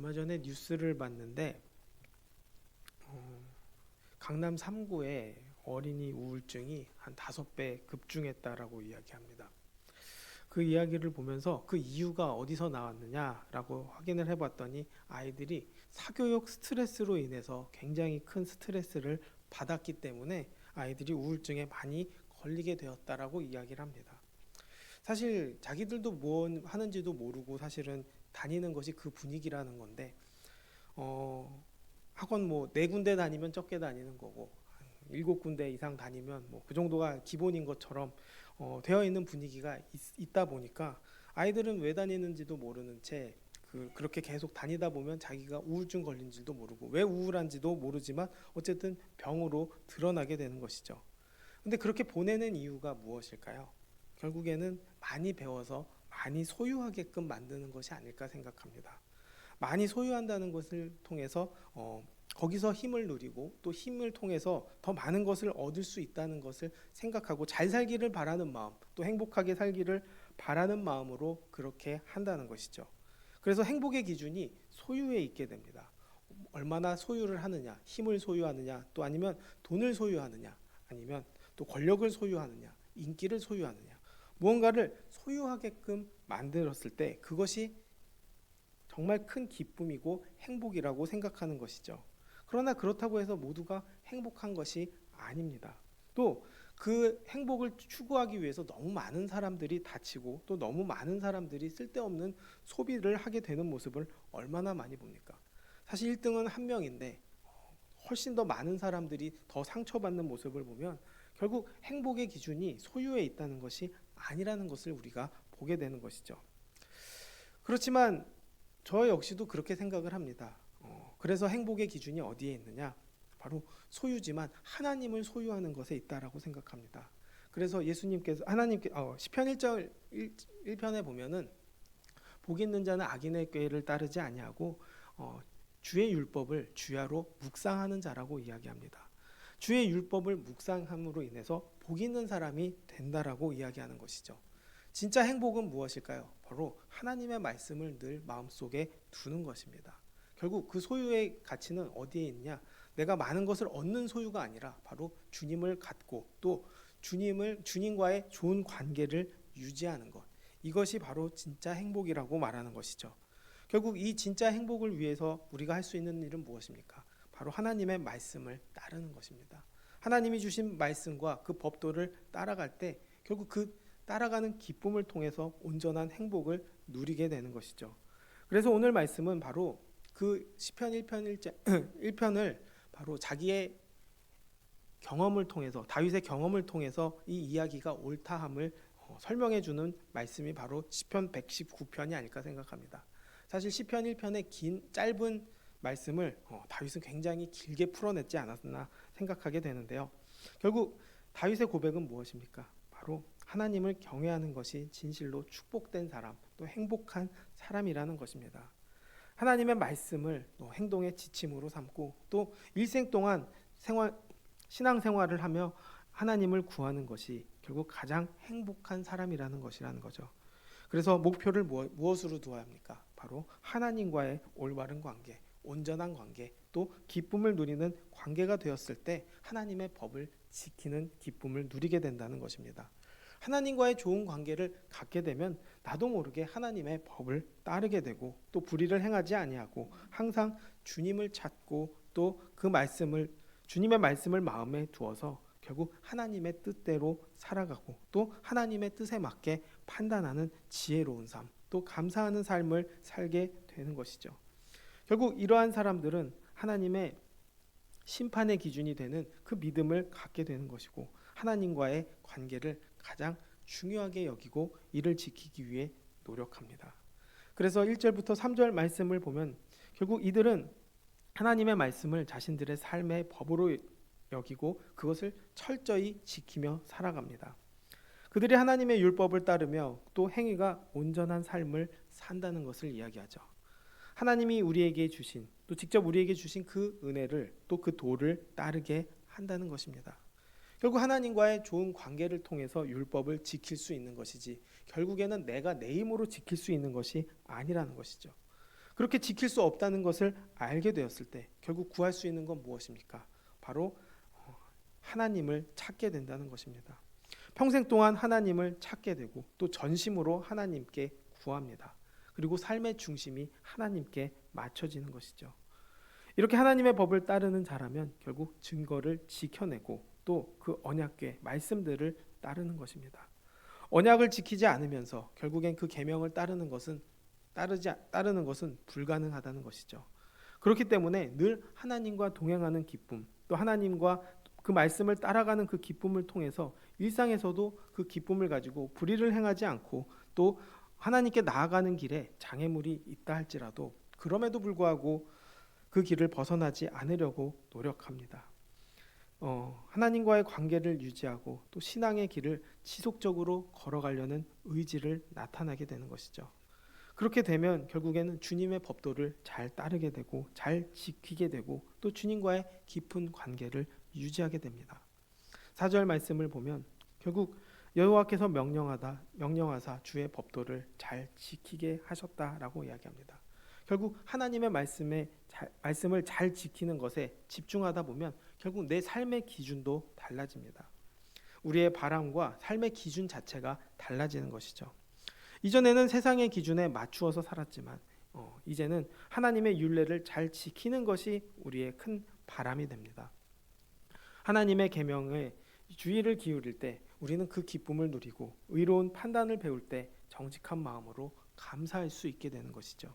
얼마 전에 뉴스를 봤는데 어, 강남 3구에 어린이 우울증이 한 다섯 배 급증했다라고 이야기합니다. 그 이야기를 보면서 그 이유가 어디서 나왔느냐라고 확인을 해봤더니 아이들이 사교육 스트레스로 인해서 굉장히 큰 스트레스를 받았기 때문에 아이들이 우울증에 많이 걸리게 되었다라고 이야기를 합니다. 사실 자기들도 뭐 하는지도 모르고 사실은 다니는 것이 그 분위기라는 건데 어, 학원 뭐 네 군데 다니면 적게 다니는 거고 한 일곱 군데 이상 다니면 뭐 그 정도가 기본인 것처럼 어, 되어 있는 분위기가 있, 다 보니까 아이들은 왜 다니는지도 모르는 채 그, 그렇게 계속 다니다 보면 자기가 우울증 걸린지도 모르고 왜 우울한지도 모르지만 어쨌든 병으로 드러나게 되는 것이죠. 근데 그렇게 보내는 이유가 무엇일까요? 결국에는 많이 배워서 많이 소유하게끔 만드는 것이 아닐까 생각합니다. 많이 소유한다는 것을 통해서 어, 거기서 힘을 누리고 또 힘을 통해서 더 많은 것을 얻을 수 있다는 것을 생각하고 잘 살기를 바라는 마음, 또 행복하게 살기를 바라는 마음으로 그렇게 한다는 것이죠. 그래서 행복의 기준이 소유에 있게 됩니다. 얼마나 소유를 하느냐, 힘을 소유하느냐, 또 아니면 돈을 소유하느냐, 아니면 또 권력을 소유하느냐, 인기를 소유하느냐, 무언가를 소유하게끔 만들었을 때 그것이 정말 큰 기쁨이고 행복이라고 생각하는 것이죠. 그러나 그렇다고 해서 모두가 행복한 것이 아닙니다. 또 그 행복을 추구하기 위해서 너무 많은 사람들이 다치고 또 너무 많은 사람들이 쓸데없는 소비를 하게 되는 모습을 얼마나 많이 봅니까? 사실 1등은 한 명인데 훨씬 더 많은 사람들이 더 상처받는 모습을 보면 결국 행복의 기준이 소유에 있다는 것이 아니라는 것을 우리가 보게 되는 것이죠. 그렇지만 저 역시도 그렇게 생각을 합니다. 어, 그래서 행복의 기준이 어디에 있느냐? 바로 소유지만 하나님을 소유하는 것에 있다라고 생각합니다. 그래서 예수님께서 하나님께 어, 시편 1절 1, 편에 보면은 복 있는 자는 악인의 꾀를 따르지 아니하고 어, 주의 율법을 주야로 묵상하는 자라고 이야기합니다. 주의 율법을 묵상함으로 인해서 복 있는 사람이 된다라고 이야기하는 것이죠. 진짜 행복은 무엇일까요? 바로 하나님의 말씀을 늘 마음속에 두는 것입니다. 결국 그 소유의 가치는 어디에 있냐? 내가 많은 것을 얻는 소유가 아니라 바로 주님을 갖고 또 주님을 주님과의 좋은 관계를 유지하는 것. 이것이 바로 진짜 행복이라고 말하는 것이죠. 결국 이 진짜 행복을 위해서 우리가 할 수 있는 일은 무엇입니까? 바로 하나님의 말씀을 따르는 것입니다. 하나님이 주신 말씀과 그 법도를 따라갈 때 결국 그 따라가는 기쁨을 통해서 온전한 행복을 누리게 되는 것이죠. 그래서 오늘 말씀은 바로 그 시편 1편 1편을 바로 자기의 경험을 통해서 다윗의 경험을 통해서 이 이야기가 옳다함을 어, 설명해 주는 말씀이 바로 시편 119편이 아닐까 생각합니다. 사실 시편 1편의 긴 짧은 말씀을 어, 다윗은 굉장히 길게 풀어냈지 않았나 생각하게 되는데요. 결국 다윗의 고백은 무엇입니까? 바로 하나님을 경외하는 것이 진실로 축복된 사람, 또 행복한 사람이라는 것입니다. 하나님의 말씀을 또 행동의 지침으로 삼고 또 일생 동안 생활 신앙 생활을 하며 하나님을 구하는 것이 결국 가장 행복한 사람이라는 것이라는 거죠. 그래서 목표를 무엇으로 두어야 합니까? 바로 하나님과의 올바른 관계, 온전한 관계, 또 기쁨을 누리는 관계가 되었을 때 하나님의 법을 지키는 기쁨을 누리게 된다는 것입니다. 하나님과의 좋은 관계를 갖게 되면 나도 모르게 하나님의 법을 따르게 되고 또 불의를 행하지 아니하고 항상 주님을 찾고 또 그 말씀을 주님의 말씀을 마음에 두어서 결국 하나님의 뜻대로 살아가고 또 하나님의 뜻에 맞게 판단하는 지혜로운 삶, 또 감사하는 삶을 살게 되는 것이죠. 결국 이러한 사람들은 하나님의 심판의 기준이 되는 그 믿음을 갖게 되는 것이고 하나님과의 관계를 가장 중요하게 여기고 이를 지키기 위해 노력합니다. 그래서 1절부터 3절 말씀을 보면 결국 이들은 하나님의 말씀을 자신들의 삶의 법으로 여기고 그것을 철저히 지키며 살아갑니다. 그들이 하나님의 율법을 따르며 또 행위가 온전한 삶을 산다는 것을 이야기하죠. 하나님이 우리에게 주신 또 직접 우리에게 주신 그 은혜를 또 그 도를 따르게 한다는 것입니다. 결국 하나님과의 좋은 관계를 통해서 율법을 지킬 수 있는 것이지 결국에는 내가 내 힘으로 지킬 수 있는 것이 아니라는 것이죠. 그렇게 지킬 수 없다는 것을 알게 되었을 때 결국 구할 수 있는 건 무엇입니까? 바로 어, 하나님을 찾게 된다는 것입니다. 평생 동안 하나님을 찾게 되고 또 전심으로 하나님께 구합니다. 그리고 삶의 중심이 하나님께 맞춰지는 것이죠. 이렇게 하나님의 법을 따르는 자라면 결국 증거를 지켜내고 또 그 언약궤 말씀들을 따르는 것입니다. 언약을 지키지 않으면서 결국엔 그 계명을 따르는 것은 따르지 따르는 것은 불가능하다는 것이죠. 그렇기 때문에 늘 하나님과 동행하는 기쁨, 또 하나님과 그 말씀을 따라가는 그 기쁨을 통해서 일상에서도 그 기쁨을 가지고 불의를 행하지 않고 또 하나님께 나아가는 길에 장애물이 있다 할지라도 그럼에도 불구하고 그 길을 벗어나지 않으려고 노력합니다. 어, 하나님과의 관계를 유지하고 또 신앙의 길을 지속적으로 걸어가려는 의지를 나타나게 되는 것이죠. 그렇게 되면 결국에는 주님의 법도를 잘 따르게 되고 잘 지키게 되고 또 주님과의 깊은 관계를 유지하게 됩니다. 4절 말씀을 보면 결국 여호와께서 명령하다 명령하사 주의 법도를 잘 지키게 하셨다라고 이야기합니다. 결국 하나님의 말씀에 잘, 말씀을 잘 지키는 것에 집중하다 보면 결국 내 삶의 기준도 달라집니다. 우리의 바람과 삶의 기준 자체가 달라지는 것이죠. 이전에는 세상의 기준에 맞추어서 살았지만 어, 이제는 하나님의 윤례를 잘 지키는 것이 우리의 큰 바람이 됩니다. 하나님의 계명에 주의를 기울일 때 우리는 그 기쁨을 누리고 의로운 판단을 배울 때 정직한 마음으로 감사할 수 있게 되는 것이죠.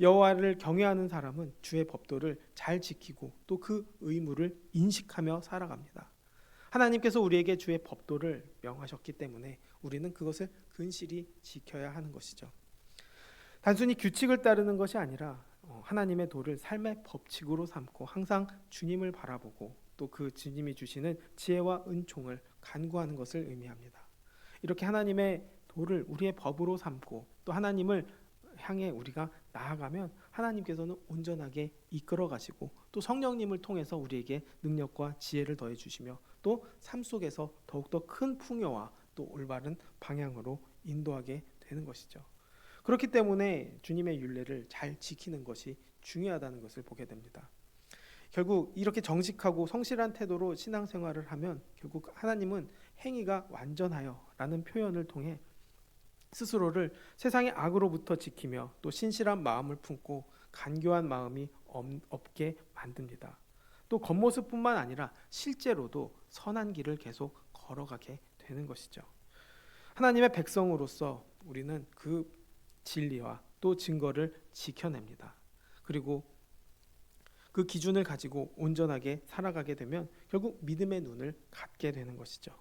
여호와를 경외하는 사람은 주의 법도를 잘 지키고 또 그 의무를 인식하며 살아갑니다. 하나님께서 우리에게 주의 법도를 명하셨기 때문에 우리는 그것을 근실히 지켜야 하는 것이죠. 단순히 규칙을 따르는 것이 아니라 어, 하나님의 도를 삶의 법칙으로 삼고 항상 주님을 바라보고 또 그 주님이 주시는 지혜와 은총을 간구하는 것을 의미합니다. 이렇게 하나님의 도를 우리의 법으로 삼고 또 하나님을 향해 우리가 나아가면 하나님께서는 온전하게 이끌어 가시고 또 성령님을 통해서 우리에게 능력과 지혜를 더해 주시며 또 삶 속에서 더욱더 큰 풍요와 또 올바른 방향으로 인도하게 되는 것이죠. 그렇기 때문에 주님의 윤례를 잘 지키는 것이 중요하다는 것을 보게 됩니다. 결국 이렇게 정직하고 성실한 태도로 신앙생활을 하면 결국 하나님은 행위가 완전하여라는 표현을 통해 스스로를 세상의 악으로부터 지키며 또 신실한 마음을 품고 간교한 마음이 없게 만듭니다. 또 겉모습뿐만 아니라 실제로도 선한 길을 계속 걸어가게 되는 것이죠. 하나님의 백성으로서 우리는 그 진리와 또 증거를 지켜냅니다. 그리고 그 기준을 가지고 온전하게 살아가게 되면 결국 믿음의 눈을 갖게 되는 것이죠.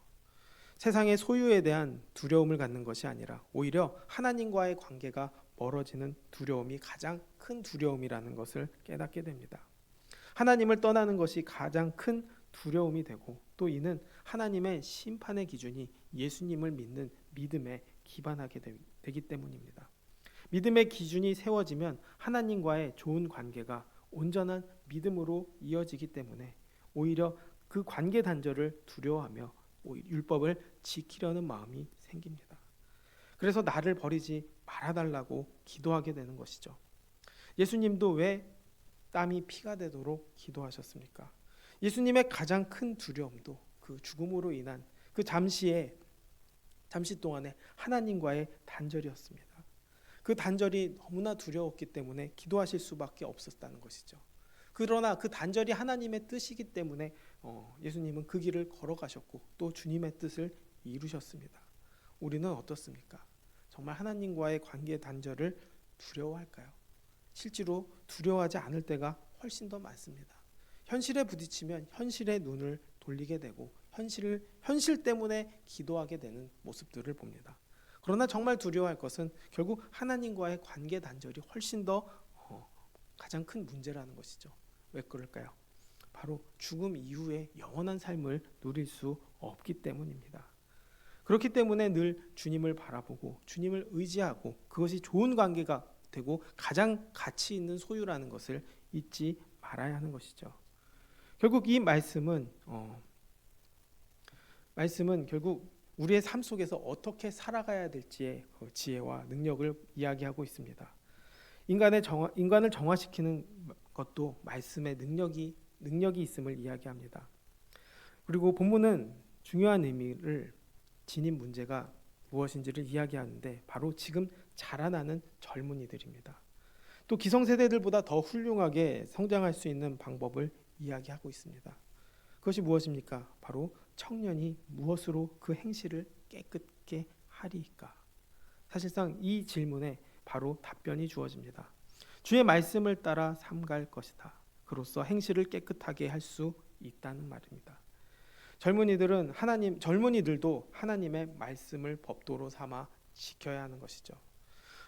세상의 소유에 대한 두려움을 갖는 것이 아니라 오히려 하나님과의 관계가 멀어지는 두려움이 가장 큰 두려움이라는 것을 깨닫게 됩니다. 하나님을 떠나는 것이 가장 큰 두려움이 되고 또 이는 하나님의 심판의 기준이 예수님을 믿는 믿음에 기반하게 되기 때문입니다. 믿음의 기준이 세워지면 하나님과의 좋은 관계가 온전한 믿음으로 이어지기 때문에 오히려 그 관계 단절을 두려워하며 율법을 지키려는 마음이 생깁니다. 그래서 나를 버리지 말아달라고 기도하게 되는 것이죠. 예수님도 왜 땀이 피가 되도록 기도하셨습니까? 예수님의 가장 큰 두려움도 그 죽음으로 인한 그 잠시의 잠시 동안의 하나님과의 단절이었습니다. 그 단절이 너무나 두려웠기 때문에 기도하실 수밖에 없었다는 것이죠. 그러나 그 단절이 하나님의 뜻이기 때문에 어, 예수님은 그 길을 걸어가셨고 또 주님의 뜻을 이루셨습니다. 우리는 어떻습니까? 정말 하나님과의 관계 단절을 두려워할까요? 실제로 두려워하지 않을 때가 훨씬 더 많습니다. 현실에 부딪히면 현실의 눈을 돌리게 되고 현실을 현실 때문에 기도하게 되는 모습들을 봅니다. 그러나 정말 두려워할 것은 결국 하나님과의 관계 단절이 훨씬 더 어, 가장 큰 문제라는 것이죠. 왜 그럴까요? 바로 죽음 이후에 영원한 삶을 누릴 수 없기 때문입니다. 그렇기 때문에 늘 주님을 바라보고 주님을 의지하고 그것이 좋은 관계가 되고 가장 가치 있는 소유라는 것을 잊지 말아야 하는 것이죠. 결국 이 말씀은 어, 말씀은 결국 우리의 삶 속에서 어떻게 살아가야 될지의 그 지혜와 능력을 이야기하고 있습니다. 인간의 정화, 인간을 정화시키는 것도 말씀의 능력이 능력이 있음을 이야기합니다. 그리고 본문은 중요한 의미를 지닌 문제가 무엇인지를 이야기하는데 바로 지금 자라나는 젊은이들입니다. 또 기성세대들보다 더 훌륭하게 성장할 수 있는 방법을 이야기하고 있습니다. 그것이 무엇입니까? 바로 청년이 무엇으로 그 행실을 깨끗게 하리이까? 사실상 이 질문에 바로 답변이 주어집니다. 주의 말씀을 따라 삼갈 것이다. 그로써 행실을 깨끗하게 할 수 있다는 말입니다. 젊은이들은 하나님 젊은이들도 하나님의 말씀을 법도로 삼아 지켜야 하는 것이죠.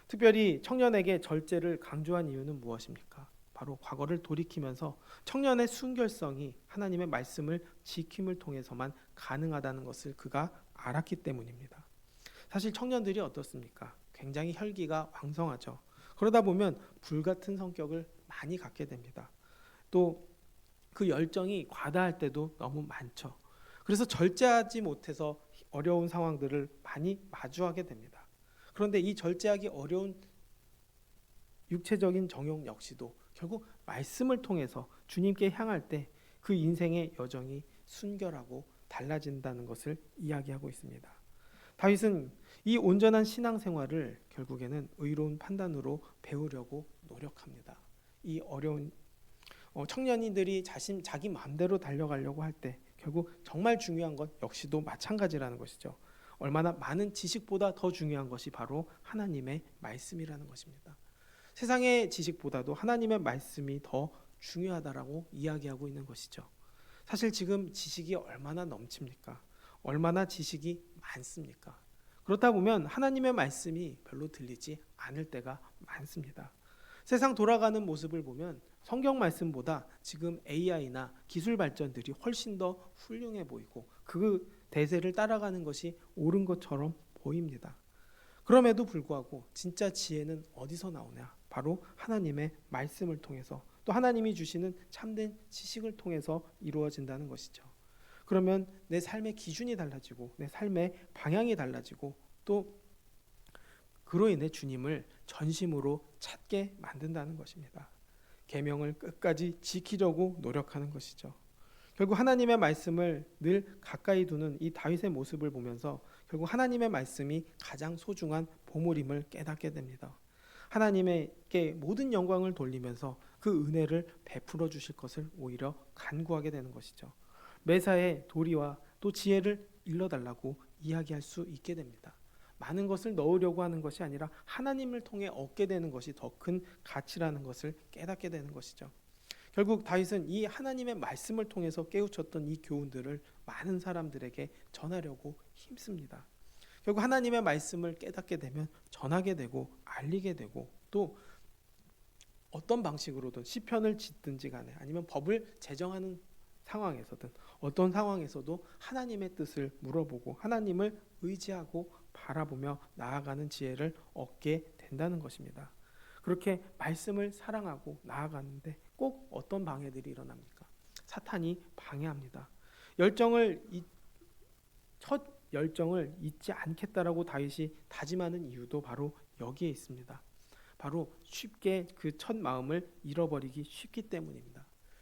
특별히 청년에게 절제를 강조한 이유는 무엇입니까? 바로 과거를 돌이키면서 청년의 순결성이 하나님의 말씀을 지킴을 통해서만 가능하다는 것을 그가 알았기 때문입니다. 사실 청년들이 어떻습니까? 굉장히 혈기가 왕성하죠. 그러다 보면 불같은 성격을 많이 갖게 됩니다. 또 그 열정이 과다할 때도 너무 많죠. 그래서 절제하지 못해서 어려운 상황들을 많이 마주하게 됩니다. 그런데 이 절제하기 어려운 육체적인 정욕 역시도 결국 말씀을 통해서 주님께 향할 때 그 인생의 여정이 순결하고 달라진다는 것을 이야기하고 있습니다. 다윗은 이 온전한 신앙 생활을 결국에는 의로운 판단으로 배우려고 노력합니다. 이 어려운 어, 청년이들이 자신 자기 마음대로 달려가려고 할 때 결국 정말 중요한 것 역시도 마찬가지라는 것이죠. 얼마나 많은 지식보다 더 중요한 것이 바로 하나님의 말씀이라는 것입니다. 세상의 지식보다도 하나님의 말씀이 더 중요하다라고 이야기하고 있는 것이죠. 사실 지금 지식이 얼마나 넘칩니까? 얼마나 지식이 많습니까? 그렇다 보면 하나님의 말씀이 별로 들리지 않을 때가 많습니다. 세상 돌아가는 모습을 보면 성경 말씀보다 지금 AI나 기술 발전들이 훨씬 더 훌륭해 보이고 그 대세를 따라가는 것이 옳은 것처럼 보입니다. 그럼에도 불구하고 진짜 지혜는 어디서 나오냐? 바로 하나님의 말씀을 통해서 또 하나님이 주시는 참된 지식을 통해서 이루어진다는 것이죠. 그러면 내 삶의 기준이 달라지고 내 삶의 방향이 달라지고 또 그로 인해 주님을 전심으로 찾게 만든다는 것입니다. 계명을 끝까지 지키려고 노력하는 것이죠. 결국 하나님의 말씀을 늘 가까이 두는 이 다윗의 모습을 보면서 결국 하나님의 말씀이 가장 소중한 보물임을 깨닫게 됩니다. 하나님께 모든 영광을 돌리면서 그 은혜를 베풀어 주실 것을 오히려 간구하게 되는 것이죠. 매사에 도리와 또 지혜를 일러달라고 이야기할 수 있게 됩니다. 많은 것을 넣으려고 하는 것이 아니라 하나님을 통해 얻게 되는 것이 더 큰 가치라는 것을 깨닫게 되는 것이죠. 결국 다윗은 이 하나님의 말씀을 통해서 깨우쳤던 이 교훈들을 많은 사람들에게 전하려고 힘씁니다. 결국 하나님의 말씀을 깨닫게 되면 전하게 되고 알리게 되고 또 어떤 방식으로든 시편을 짓든지 간에 아니면 법을 제정하는 상황에서든 어떤 상황에서도 하나님의 뜻을 물어보고 하나님을 의지하고 바라보며 나아가는 지혜를 얻게 된다는 것입니다. 그렇게 말씀을 사랑하고 나아가는데 꼭 어떤 방해들이 일어납니까? 사탄이 방해합니다. 열정을 첫 열정을 잊지 않겠다라고 다윗이 다짐하는 이유도 바로 여기에 있습니다. 바로 쉽게 그 첫 마음을 잃어버리기 쉽기 때문입니다.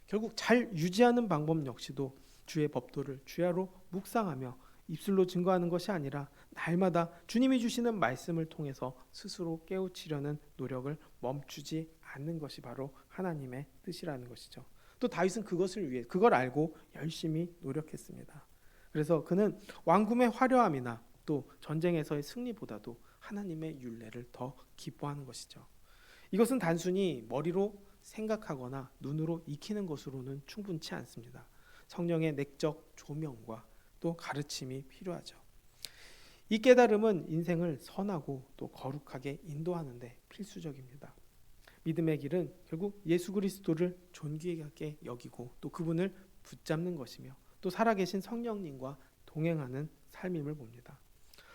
결국 잘 유지하는 방법 역시도 주의 법도를 주야로 묵상하며 입술로 증거하는 것이 아니라 날마다 주님이 주시는 말씀을 통해서 스스로 깨우치려는 노력을 멈추지 않는 것이 바로 하나님의 뜻이라는 것이죠. 또 다윗은 그것을 위해 그걸 알고 열심히 노력했습니다. 그래서 그는 왕궁의 화려함이나 또 전쟁에서의 승리보다도 하나님의 윤례를 더 기뻐하는 것이죠. 이것은 단순히 머리로 생각하거나 눈으로 익히는 것으로는 충분치 않습니다. 성령의 내적 조명과 또 가르침이 필요하죠. 이 깨달음은 인생을 선하고 또 거룩하게 인도하는데 필수적입니다. 믿음의 길은 결국 예수 그리스도를 존귀하게 여기고 또 그분을 붙잡는 것이며 또 살아계신 성령님과 동행하는 삶임을 봅니다.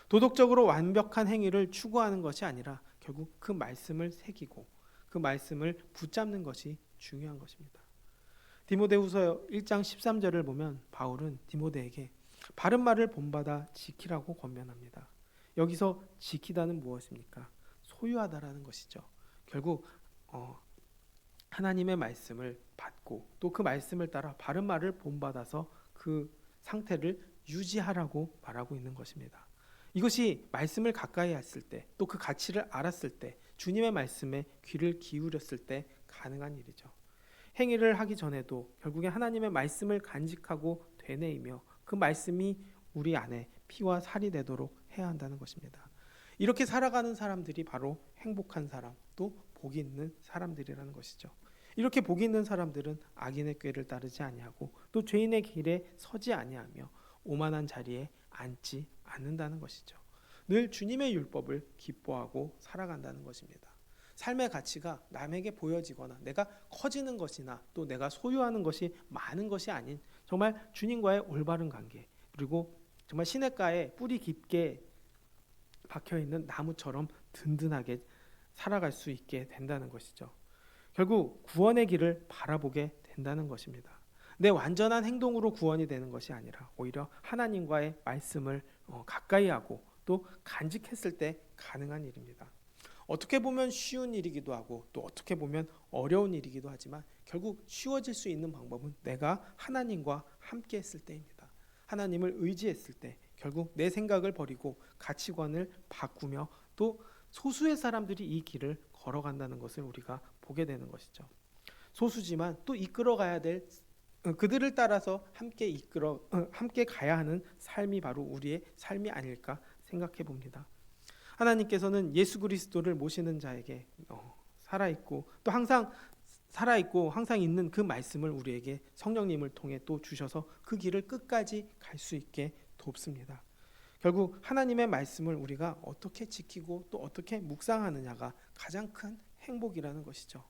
도덕적으로 완벽한 행위를 추구하는 것이 아니라 결국 그 말씀을 새기고 그 말씀을 붙잡는 것이 중요한 것입니다. 디모데후서 1장 13절을 보면 바울은 디모데에게 바른 말을 본받아 지키라고 권면합니다. 여기서 지키다는 무엇입니까? 소유하다라는 것이죠. 결국 어, 하나님의 말씀을 받고 또 그 말씀을 따라 바른 말을 본받아서 그 상태를 유지하라고 말하고 있는 것입니다. 이것이 말씀을 가까이 했을 때 또 그 가치를 알았을 때 주님의 말씀에 귀를 기울였을 때 가능한 일이죠. 행위를 하기 전에도 결국에 하나님의 말씀을 간직하고 되뇌이며 그 말씀이 우리 안에 피와 살이 되도록 해야 한다는 것입니다. 이렇게 살아가는 사람들이 바로 행복한 사람 또 복이 있는 사람들이라는 것이죠. 이렇게 복이 있는 사람들은 악인의 꾀를 따르지 아니하고 또 죄인의 길에 서지 아니하며 오만한 자리에 앉지 않는다는 것이죠. 늘 주님의 율법을 기뻐하고 살아간다는 것입니다. 삶의 가치가 남에게 보여지거나 내가 커지는 것이나 또 내가 소유하는 것이 많은 것이 아닌 정말 주님과의 올바른 관계 그리고 정말 시냇가에 뿌리 깊게 박혀 있는 나무처럼 든든하게 살아갈 수 있게 된다는 것이죠. 결국 구원의 길을 바라보게 된다는 것입니다. 내 완전한 행동으로 구원이 되는 것이 아니라 오히려 하나님과의 말씀을 어, 가까이 하고 또 간직했을 때 가능한 일입니다. 어떻게 보면 쉬운 일이기도 하고 또 어떻게 보면 어려운 일이기도 하지만 결국 쉬워질 수 있는 방법은 내가 하나님과 함께 했을 때입니다. 하나님을 의지했을 때 결국 내 생각을 버리고 가치관을 바꾸며 또 소수의 사람들이 이 길을 걸어간다는 것을 우리가 보게 되는 것이죠. 소수지만 또 이끌어가야 될 어, 그들을 따라서 함께 이끌어 어, 함께 가야 하는 삶이 바로 우리의 삶이 아닐까 생각해 봅니다. 하나님께서는 예수 그리스도를 모시는 자에게 어, 살아 있고 또 항상 살아 있고 항상 있는 그 말씀을 우리에게 성령님을 통해 또 주셔서 그 길을 끝까지 갈 수 있게 돕습니다. 결국 하나님의 말씀을 우리가 어떻게 지키고 또 어떻게 묵상하느냐가 가장 큰 행복이라는 것이죠.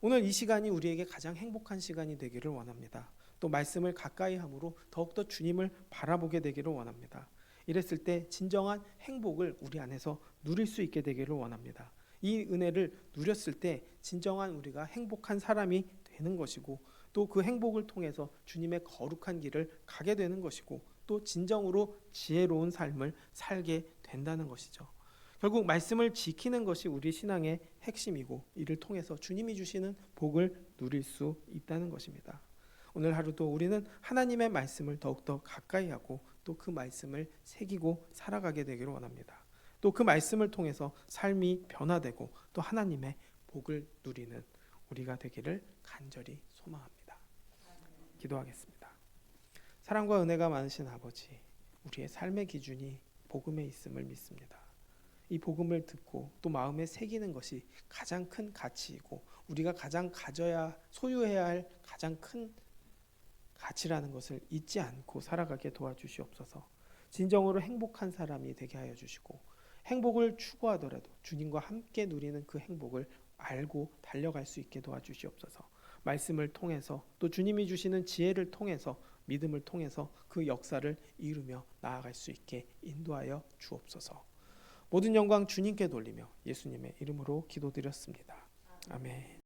오늘 이 시간이 우리에게 가장 행복한 시간이 되기를 원합니다. 또 말씀을 가까이 함으로 더욱더 주님을 바라보게 되기를 원합니다. 이랬을 때 진정한 행복을 우리 안에서 누릴 수 있게 되기를 원합니다. 이 은혜를 누렸을 때 진정한 우리가 행복한 사람이 되는 것이고 또 그 행복을 통해서 주님의 거룩한 길을 가게 되는 것이고 또 진정으로 지혜로운 삶을 살게 된다는 것이죠. 결국 말씀을 지키는 것이 우리 신앙의 핵심이고 이를 통해서 주님이 주시는 복을 누릴 수 있다는 것입니다. 오늘 하루도 우리는 하나님의 말씀을 더욱더 가까이 하고 또 그 말씀을 새기고 살아가게 되기를 원합니다. 또 그 말씀을 통해서 삶이 변화되고 또 하나님의 복을 누리는 우리가 되기를 간절히 소망합니다. 기도하겠습니다. 사랑과 은혜가 많으신 아버지, 우리의 삶의 기준이 복음에 있음을 믿습니다. 이 복음을 듣고 또 마음에 새기는 것이 가장 큰 가치이고 우리가 가장 가져야 소유해야 할 가장 큰 가치라는 것을 잊지 않고 살아가게 도와주시옵소서. 진정으로 행복한 사람이 되게 하여 주시고 행복을 추구하더라도 주님과 함께 누리는 그 행복을 알고 달려갈 수 있게 도와주시옵소서. 말씀을 통해서 또 주님이 주시는 지혜를 통해서 믿음을 통해서 그 역사를 이루며 나아갈 수 있게 인도하여 주옵소서. 모든 영광 주님께 돌리며 예수님의 이름으로 기도드렸습니다. 아멘.